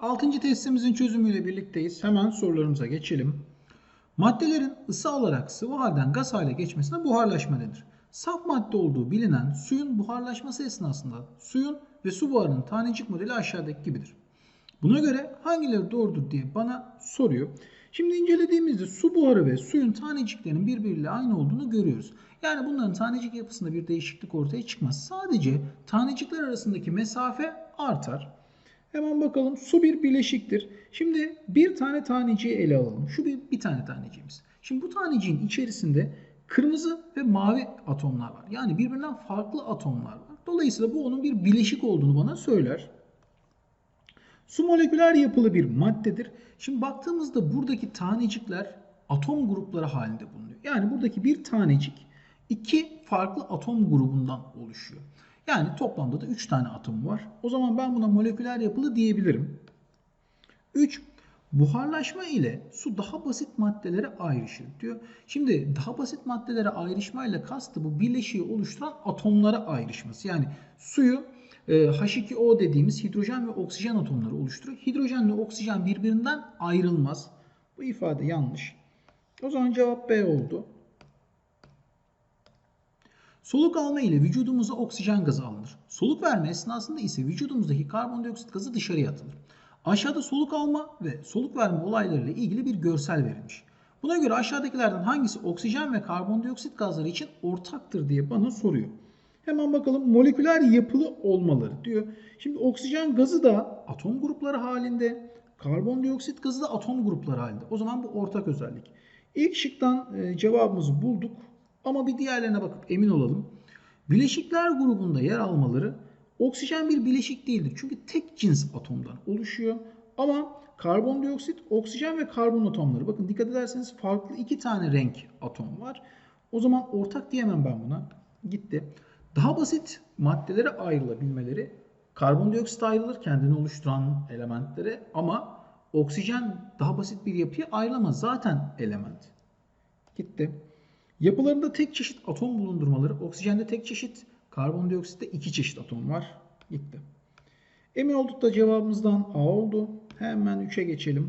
Altıncı testimizin çözümüyle birlikteyiz. Hemen sorularımıza geçelim. Maddelerin ısı alarak sıvı halden gaz hale geçmesine buharlaşma denir. Saf madde olduğu bilinen suyun buharlaşması esnasında suyun ve su buharının tanecik modeli aşağıdaki gibidir. Buna göre hangileri doğrudur diye bana soruyor. Şimdi incelediğimizde su buharı ve suyun taneciklerinin birbiriyle aynı olduğunu görüyoruz. Yani bunların tanecik yapısında bir değişiklik ortaya çıkmaz. Sadece tanecikler arasındaki mesafe artar. Hemen bakalım su bir bileşiktir. Şimdi bir tane taneciği ele alalım. Şu bir, bir tane taneciğimiz. Şimdi bu taneciğin içerisinde kırmızı ve mavi atomlar var. Yani birbirinden farklı atomlar var. Dolayısıyla bu onun bir bileşik olduğunu bana söyler. Su moleküler yapılı bir maddedir. Şimdi baktığımızda buradaki tanecikler atom grupları halinde bulunuyor. Yani buradaki bir tanecik iki farklı atom grubundan oluşuyor. Yani toplamda da 3 tane atom var. O zaman ben buna moleküler yapılı diyebilirim. 3. Buharlaşma ile su daha basit maddelere ayrışır diyor. Şimdi daha basit maddelere ayrışma ile kastı bu bileşiği oluşturan atomlara ayrışması. Yani suyu e, H2O dediğimiz hidrojen ve oksijen atomları oluşturuyor. Hidrojenle oksijen birbirinden ayrılmaz. Bu ifade yanlış. O zaman cevap B oldu. Soluk alma ile vücudumuza oksijen gazı alınır. Soluk verme esnasında ise vücudumuzdaki karbondioksit gazı dışarıya atılır. Aşağıda soluk alma ve soluk verme olaylarıyla ilgili bir görsel verilmiş. Buna göre aşağıdakilerden hangisi oksijen ve karbondioksit gazları için ortaktır diye bana soruyor. Hemen bakalım moleküler yapılı olmaları diyor. Şimdi oksijen gazı da atom grupları halinde, karbondioksit gazı da atom grupları halinde. O zaman bu ortak özellik. İlk şıktan e, cevabımızı bulduk. Ama bir diğerlerine bakıp emin olalım. Bileşikler grubunda yer almaları oksijen bir bileşik değildir. Çünkü tek cins atomdan oluşuyor. Ama karbondioksit, oksijen ve karbon atomları. Bakın dikkat ederseniz farklı iki tane renk atom var. O zaman ortak diyemem ben buna. Gitti. Daha basit maddelere ayrılabilmeleri karbondioksit ayrılır kendini oluşturan elementlere ama oksijen daha basit bir yapıya ayrılamaz. Zaten element. Gitti. Yapılarında tek çeşit atom bulundurmaları, oksijende tek çeşit, karbondioksitte iki çeşit atom var. Gitti. Emin olduk da cevabımızdan A oldu. Hemen 3'e geçelim.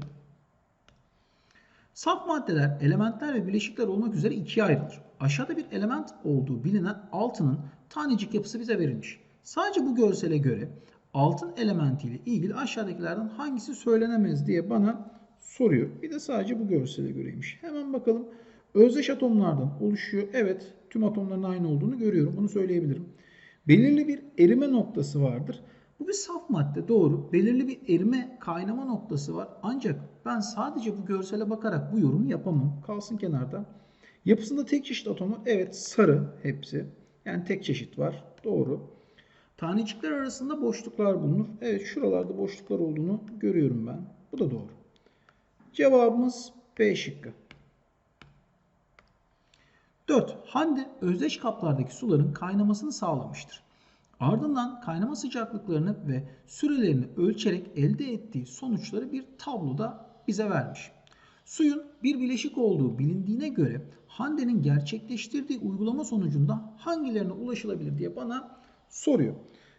Saf maddeler, elementler ve bileşikler olmak üzere ikiye ayrılır. Aşağıda bir element olduğu bilinen altının tanecik yapısı bize verilmiş. Sadece bu görsele göre altın elementiyle ilgili aşağıdakilerden hangisi söylenemez diye bana soruyor. Bir de sadece bu görsele göreymiş. Hemen bakalım. Özdeş atomlardan oluşuyor. Evet tüm atomların aynı olduğunu görüyorum. Bunu söyleyebilirim. Belirli bir erime noktası vardır. Bu bir saf madde doğru. Belirli bir erime kaynama noktası var. Ancak ben sadece bu görsele bakarak bu yorumu yapamam. Kalsın kenarda. Yapısında tek çeşit atomu evet sarı hepsi. Yani tek çeşit var. Doğru. Tanecikler arasında boşluklar bulunur. Evet şuralarda boşluklar olduğunu görüyorum ben. Bu da doğru. Cevabımız B şıkkı. 4. Hande özdeş kaplardaki suların kaynamasını sağlamıştır. Ardından kaynama sıcaklıklarını ve sürelerini ölçerek elde ettiği sonuçları bir tabloda bize vermiş. Suyun bir bileşik olduğu bilindiğine göre Hande'nin gerçekleştirdiği uygulama sonucunda hangilerine ulaşılabilir diye bana soruyor.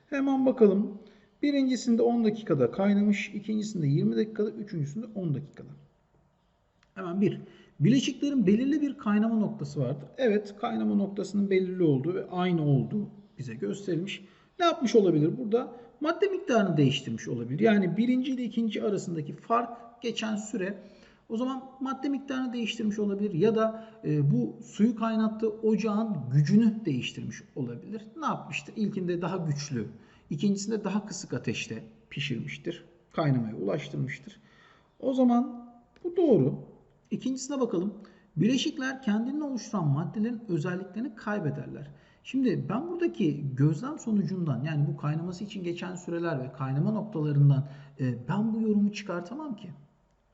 Hemen bakalım. Birincisinde 10 dakikada kaynamış, ikincisinde 20 dakikada, üçüncüsünde 10 dakikada. Hemen bir. Bileşiklerin belirli bir kaynama noktası vardır. Evet kaynama noktasının belirli olduğu ve aynı olduğu bize gösterilmiş. Ne yapmış olabilir burada? Madde miktarını değiştirmiş olabilir. Yani birinci ile ikinci arasındaki fark geçen süre o zaman madde miktarını değiştirmiş olabilir ya da e, bu suyu kaynattığı ocağın gücünü değiştirmiş olabilir. Ne yapmıştır? İlkinde daha güçlü, ikincisinde daha kısık ateşte pişirmiştir. Kaynamaya ulaştırmıştır. O zaman bu doğru. İkincisine bakalım. Bileşikler kendini oluşturan maddelerin özelliklerini kaybederler. Şimdi ben buradaki gözlem sonucundan yani bu kaynaması için geçen süreler ve kaynama noktalarından e, ben bu yorumu çıkartamam ki.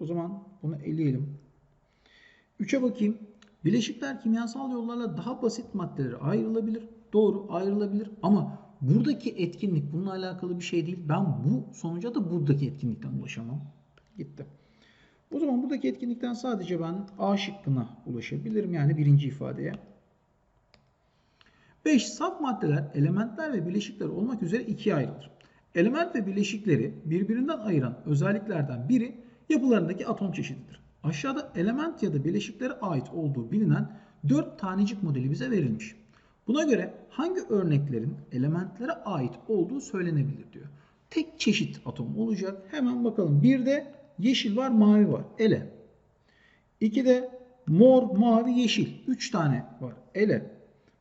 O zaman bunu eleyelim. 3'e bakayım. Bileşikler kimyasal yollarla daha basit maddelere ayrılabilir. Doğru ayrılabilir ama buradaki etkinlik bununla alakalı bir şey değil. Ben bu sonuca da buradaki etkinlikten ulaşamam. Gitti. O zaman buradaki etkinlikten sadece ben A şıkkına ulaşabilirim. Yani birinci ifadeye. 5. Saf maddeler, elementler ve bileşikler olmak üzere ikiye ayrılır. Element ve bileşikleri birbirinden ayıran özelliklerden biri yapılarındaki atom çeşididir. Aşağıda element ya da bileşiklere ait olduğu bilinen 4 tanecik modeli bize verilmiş. Buna göre hangi örneklerin elementlere ait olduğu söylenebilir diyor. Tek çeşit atom olacak. Hemen bakalım. Bir de yeşil var, mavi var. Ele. İki de mor, mavi, yeşil. Üç tane var. Ele.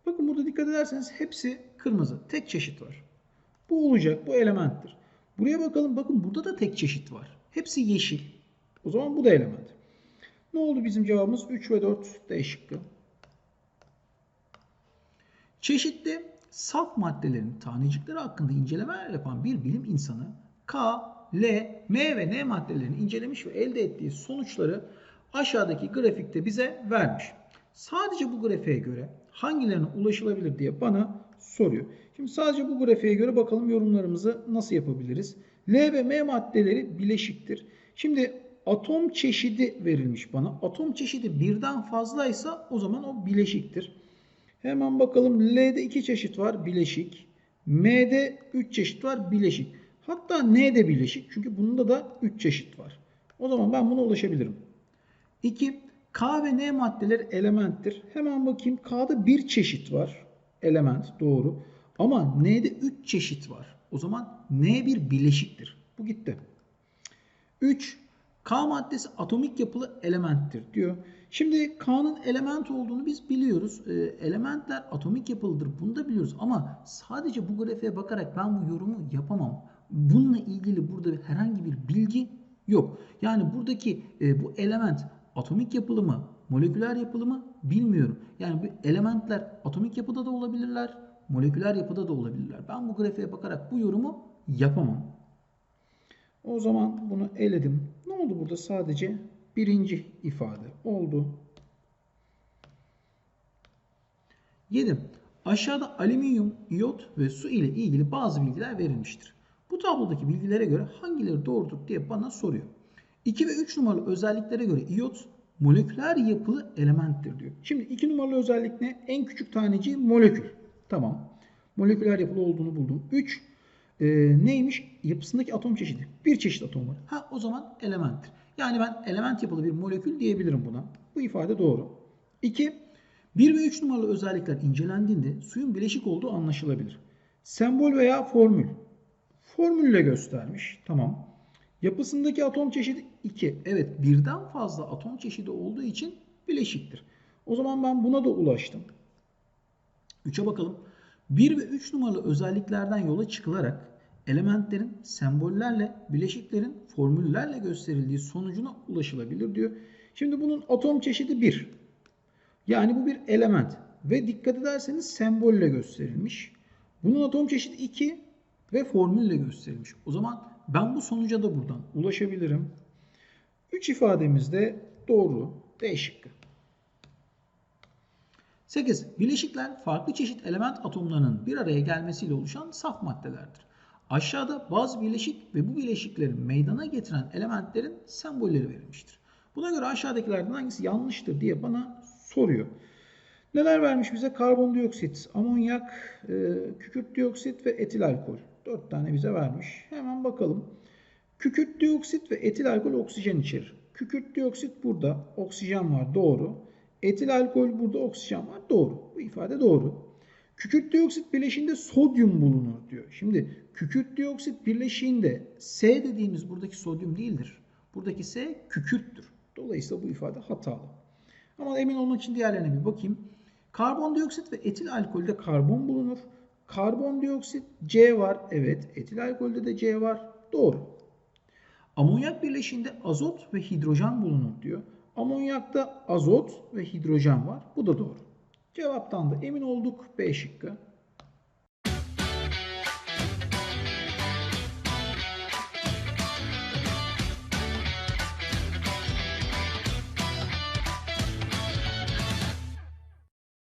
Bakın burada dikkat ederseniz hepsi kırmızı. Tek çeşit var. Bu olacak. Bu elementtir. Buraya bakalım. Bakın burada da tek çeşit var. Hepsi yeşil. O zaman bu da element. Ne oldu bizim cevabımız? 3 ve 4 D. Çeşitli saf maddelerin tanecikleri hakkında incelemeler yapan bir bilim insanı K, L, M ve N maddelerini incelemiş ve elde ettiği sonuçları aşağıdaki grafikte bize vermiş. Sadece bu grafiğe göre hangilerine ulaşılabilir diye bana soruyor. Şimdi sadece bu grafiğe göre bakalım yorumlarımızı nasıl yapabiliriz. L ve M maddeleri bileşiktir. Şimdi atom çeşidi verilmiş bana. Atom çeşidi birden fazlaysa o zaman o bileşiktir. Hemen bakalım L'de 2 çeşit var bileşik. M'de 3 çeşit var bileşik. Hatta N'de bileşik. Çünkü bunda da 3 çeşit var. O zaman ben buna ulaşabilirim. 2. K ve N maddeleri elementtir. Hemen bakayım K'da bir çeşit var. Element doğru. Ama N'de 3 çeşit var. O zaman N bir bileşiktir. Bu gitti. 3. K maddesi atomik yapılı elementtir diyor. Şimdi K'nın element olduğunu biz biliyoruz. E, elementler atomik yapılıdır. Bunu da biliyoruz. Ama sadece bu grafiğe bakarak ben bu yorumu yapamam. Bununla ilgili burada herhangi bir bilgi yok. Yani buradaki e, bu element atomik yapılı mı, moleküler yapılı mı bilmiyorum. Yani bu elementler atomik yapıda da olabilirler, moleküler yapıda da olabilirler. Ben bu grafiğe bakarak bu yorumu yapamam. O zaman bunu eledim. Ne oldu burada? Sadece birinci ifade oldu. 7. Aşağıda alüminyum, iyot ve su ile ilgili bazı bilgiler verilmiştir. Bu tablodaki bilgilere göre hangileri doğrudur diye bana soruyor. 2 ve 3 numaralı özelliklere göre iyot moleküler yapılı elementtir diyor. Şimdi 2 numaralı özellik ne? En küçük taneci molekül. Tamam. Moleküler yapılı olduğunu buldum. 3 e, neymiş? Yapısındaki atom çeşidi. Bir çeşit atom var. Ha o zaman elementtir. Yani ben element yapılı bir molekül diyebilirim buna. Bu ifade doğru. 2. 1 ve 3 numaralı özellikler incelendiğinde suyun bileşik olduğu anlaşılabilir. Sembol veya formül. Formülle göstermiş. Tamam. Yapısındaki atom çeşidi 2. Evet birden fazla atom çeşidi olduğu için bileşiktir. O zaman ben buna da ulaştım. 3'e bakalım. 1 ve 3 numaralı özelliklerden yola çıkılarak elementlerin sembollerle, bileşiklerin formüllerle gösterildiği sonucuna ulaşılabilir diyor. Şimdi bunun atom çeşidi 1. Yani bu bir element ve dikkat ederseniz sembolle gösterilmiş. Bunun atom çeşidi 2 ve formülle gösterilmiş. O zaman ben bu sonuca da buradan ulaşabilirim. 3 ifademiz de doğru. D şıkkı. 8. Bileşikler farklı çeşit element atomlarının bir araya gelmesiyle oluşan saf maddelerdir. Aşağıda bazı bileşik ve bu bileşiklerin meydana getiren elementlerin sembolleri verilmiştir. Buna göre aşağıdakilerden hangisi yanlıştır diye bana soruyor. Neler vermiş bize? Karbondioksit, amonyak, e, kükürt dioksit ve etil alkol. 4 tane bize vermiş. Hemen bakalım. Kükürt dioksit ve etil alkol oksijen içerir. Kükürt dioksit burada, oksijen var doğru. Etil alkol burada oksijen var doğru. Bu ifade doğru. Kükürt dioksit bileşiğinde sodyum bulunur diyor. Şimdi kükürt dioksit birleşiğinde S dediğimiz buradaki sodyum değildir. Buradaki S kükürttür. Dolayısıyla bu ifade hatalı. Ama emin olmak için diğerlerine bir bakayım. Karbondioksit ve etil alkolde karbon bulunur. Karbondioksit C var. Evet. Etil alkolde de C var. Doğru. Amonyak birleşiğinde azot ve hidrojen bulunur diyor. Amonyakta azot ve hidrojen var. Bu da doğru. Cevaptan da emin olduk. B şıkkı.